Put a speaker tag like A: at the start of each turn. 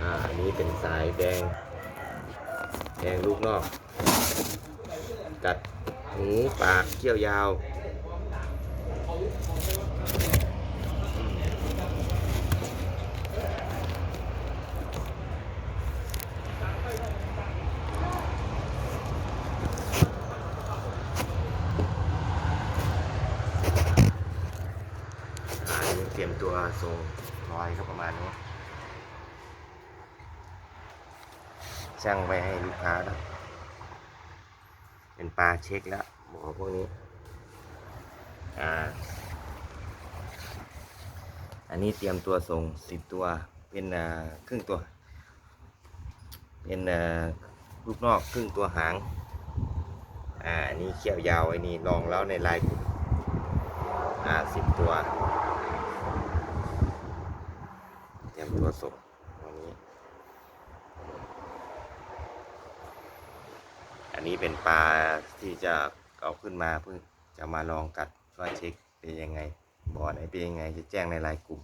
A: อ่าอันนี้เป็นสายแดง แดงลูกนอก กัดหูปากเขี้ยวยาว รียมตัวส่งรอยก็ประมาณนี้ช่างไว้ให้ลูกค้าแล้ว เป็นปลาเช็คแล้วหมอพวกนี้ อ่า อันนี้เตรียมตัวส่งสิบตัวเป็นครึ่งตัว เป็นลูกนอกครึ่งตัวหาง อ่านนี้เขี้ยวยาวไอ้นี่ลองแล้วในลายกลุ่มอ่าสิบตัว เต รียมตัวส่งวันนี้ อันนี้เป็นปลาที่จะเอาขึ้นมาเพื่อจะมาลองกัดว่าเช็คเป็นยังไงบ่อไหนเป็นยังไงจะแจ้งในไลน์กลุ่ม